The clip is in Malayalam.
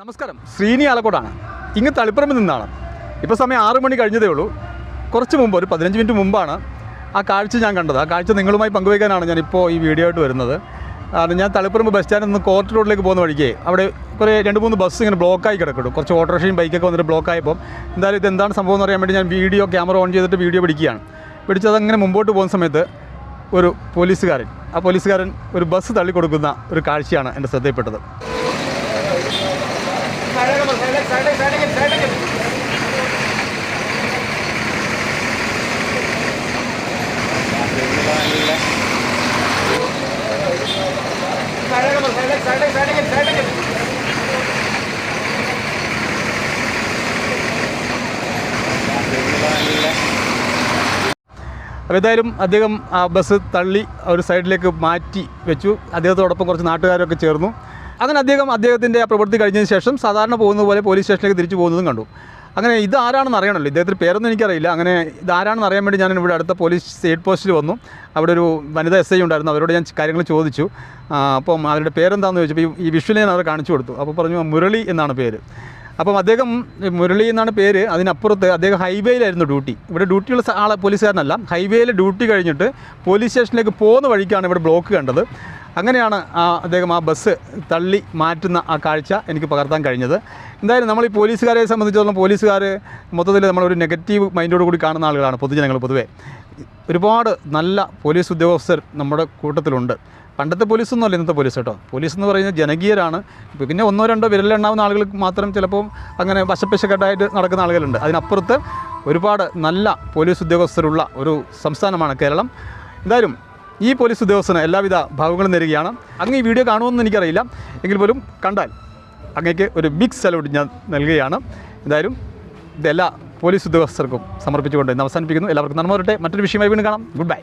നമസ്കാരം. ശ്രീനി ആലക്കോടാണ്. ഇങ്ങ് തളിപ്പറമ്പിൽ നിന്നാണ്. ഇപ്പോൾ സമയം ആറ് മണി കഴിഞ്ഞതേ ഉള്ളൂ. കുറച്ച് മുമ്പ് ഒരു പതിനഞ്ച് മിനിറ്റ് മുമ്പാണ് ആ കാഴ്ച ഞാൻ കണ്ടത്. ആ കാഴ്ച നിങ്ങളുമായി പങ്കുവയ്ക്കാനാണ് ഞാനിപ്പോൾ ഈ വീഡിയോ ആയിട്ട് വരുന്നത്. അത് ഞാൻ തളിപ്പറമ്പ് ബസ് സ്റ്റാൻഡിൽ നിന്ന് കോർട്ട് റോഡിലേക്ക് പോകുന്ന വഴിക്ക് അവിടെ കുറേ രണ്ട് മൂന്ന് ബസ് ഇങ്ങനെ ബ്ലോക്കായി കിടക്കുന്നു കുറച്ച് ഓട്ടോറിക്ഷയും ബൈക്കൊക്കെ വന്നിട്ട് ബ്ലോക്കായപ്പോൾ എന്തായാലും ഇത് എന്താണ് സംഭവം എന്ന് അറിയാൻ വേണ്ടി ഞാൻ വീഡിയോ ക്യാമറ ഓൺ ചെയ്തിട്ട് വീഡിയോ പിടിക്കുകയാണ് പിടിച്ചത് അങ്ങനെ മുമ്പോട്ട് പോകുന്ന സമയത്ത് ഒരു പോലീസുകാരൻ ആ പോലീസുകാരൻ ഒരു ബസ് തള്ളിക്കൊടുക്കുന്ന ഒരു കാഴ്ചയാണ് എന്റെ ശ്രദ്ധയിൽപ്പെട്ടത് അപ്പോൾ ഏതായാലും അദ്ദേഹം ആ ബസ് തള്ളി ഒരു സൈഡിലേക്ക് മാറ്റി വെച്ചു. അദ്ദേഹത്തോടൊപ്പം കുറച്ച് നാട്ടുകാരൊക്കെ ചേർന്നു. അങ്ങനെ അദ്ദേഹം അദ്ദേഹത്തിന്റെ ആ പ്രവൃത്തി കഴിഞ്ഞതിന് ശേഷം സാധാരണ പോകുന്ന പോലെ പോലീസ് സ്റ്റേഷനിലേക്ക് തിരിച്ചു പോകുന്നതും കണ്ടു. അങ്ങനെ ഇത് ആരാണെന്ന് അറിയണമല്ലോ. ഇദ്ദേഹത്തിന് പേരൊന്നും എനിക്കറിയില്ല. അങ്ങനെ ഇതാരാണെന്ന് അറിയാൻ വേണ്ടി ഞാൻ ഇവിടെ അടുത്ത പോലീസ് സ്റ്റേറ്റ് പോസ്റ്റിൽ വന്നു. അവിടെ ഒരു വനിത എസ് ഐ ഉണ്ടായിരുന്നു. അവരോട് ഞാൻ കാര്യങ്ങൾ ചോദിച്ചു. അപ്പം അവരുടെ പേരെന്താണെന്ന് ചോദിച്ചപ്പോൾ ഈ- വിഷ്വൽ ഞാൻ അവരെ കാണിച്ചു കൊടുത്തു. അപ്പോൾ പറഞ്ഞു മുരളി എന്നാണ് പേര്. അപ്പം അദ്ദേഹം മുരളി എന്നാണ് പേര്. അതിനപ്പുറത്ത് അദ്ദേഹം ഹൈവേയിലായിരുന്നു ഡ്യൂട്ടി. ഇവിടെ ഡ്യൂട്ടിയുള്ള ആളെ പോലീസുകാരനല്ല. ഹൈവേയിൽ ഡ്യൂട്ടി കഴിഞ്ഞിട്ട് പോലീസ് സ്റ്റേഷനിലേക്ക് പോകുന്ന വഴിക്കാണ് ഇവിടെ ബ്ലോക്ക് കണ്ടത്. അങ്ങനെയാണ് ആ അദ്ദേഹം ആ ബസ് തള്ളി മാറ്റുന്ന ആ കാഴ്ച എനിക്ക് പകർത്താൻ കഴിഞ്ഞത്. എന്തായാലും നമ്മൾ ഈ പോലീസുകാരെ സംബന്ധിച്ചിടത്തോളം പോലീസുകാർ മൊത്തത്തിൽ നമ്മളൊരു നെഗറ്റീവ് മൈൻഡോട് കൂടി കാണുന്ന ആളുകളാണ് പൊതുജനങ്ങൾ പൊതുവേ. ഒരുപാട് നല്ല പോലീസ് ഉദ്യോഗസ്ഥർ നമ്മുടെ കൂട്ടത്തിലുണ്ട്. പണ്ടത്തെ പോലീസൊന്നും അല്ല ഇന്നത്തെ പോലീസ് കേട്ടോ. പോലീസ് എന്ന് പറയുന്നത് ജനകീയരാണ്. പിന്നെ ഒന്നോ രണ്ടോ വിരലെണ്ണാവുന്ന ആളുകൾ മാത്രം ചിലപ്പോൾ അങ്ങനെ വശപ്പശക്കെട്ടായിട്ട് നടക്കുന്ന ആളുകളുണ്ട്. അതിനപ്പുറത്ത് ഒരുപാട് നല്ല പോലീസ് ഉദ്യോഗസ്ഥരുള്ള ഒരു സംസ്ഥാനമാണ് കേരളം. എന്തായാലും ഈ പോലീസ് ഉദ്യോഗസ്ഥന് എല്ലാവിധ ഭാവങ്ങളും നേരുകയാണ്. അങ്ങ് ഈ വീഡിയോ കാണുമെന്ന് എനിക്കറിയില്ല. എങ്കിൽ പോലും കണ്ടാൽ അങ്ങേക്ക് ഒരു ബിഗ് സല്യൂട്ട് ഞാൻ നൽകുകയാണ്. എന്തായാലും ഇതെല്ലാ പോലീസ് ഉദ്യോഗസ്ഥർക്കും സമർപ്പിച്ചുകൊണ്ട് ഇന്ന് അവസാനിപ്പിക്കുന്നു. എല്ലാവർക്കും നന്മ വരട്ടെ. മറ്റൊരു വിഷയമായി വീണ്ടും കാണാം. Good bye